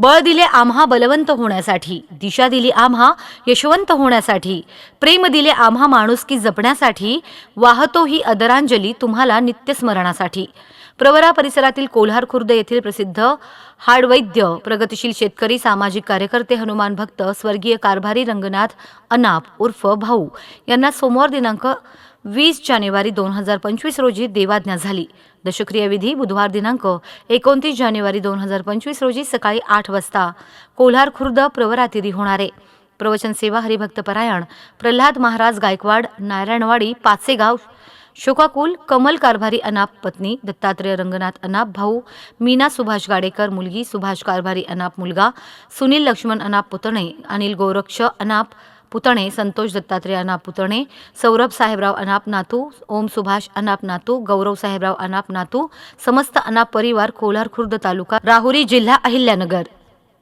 बळ दिले आम्हा बलवंत होण्यासाठी. दिशा दिली आम्हा यशवंत होण्यासाठी. प्रेम दिले आम्हा माणुसकी जपण्यासाठी. वाहतो ही आदरांजली तुम्हाला नित्यस्मरणासाठी. प्रवरा परिसरातील कोल्हार खुर्द येथील प्रसिद्ध हाडवैद्य प्रगतिशील शेतकरी सामाजिक कार्यकर्ते हनुमान भक्त स्वर्गीय कारभारी रंगनाथ अनाप उर्फ भाऊ यांना सोमवार दिनांक वीस जानेवारी दोन हजार पंचवीस रोजी देवाज्ञा झाली. दशक्रिया विधी बुधवार दिनांक एकोणतीस जानेवारी दोन हजार पंचवीस रोजी सकाळी आठ वाजता. कोल्हार खुर्द प्रवरातिरी होणार. आहे प्रवचन सेवा हरिभक्त परायण प्रल्हाद महाराज गायकवाड नारायणवाडी पाचेगाव शोकाकुल कमल कारभारी अनाप पत्नी दत्तात्रय रंगनाथ अनाप भाऊ मीना सुभाष गाडेकर मुलगी सुभाष कारभारी अनाप मुलगा सुनील लक्ष्मण अनाप पुतणे अनिल गोरक्ष अनाप पुतणे संतोष दत्तात्रय अनाप पुतणे सौरभ साहेबराव अनाप नातू ओम सुभाष अनाप नातू गौरव साहेबराव अनाप नातू समस्त अनाप परिवार कोल्हार खुर्द तालुका राहुरी जिल्हा अहिल्यानगर.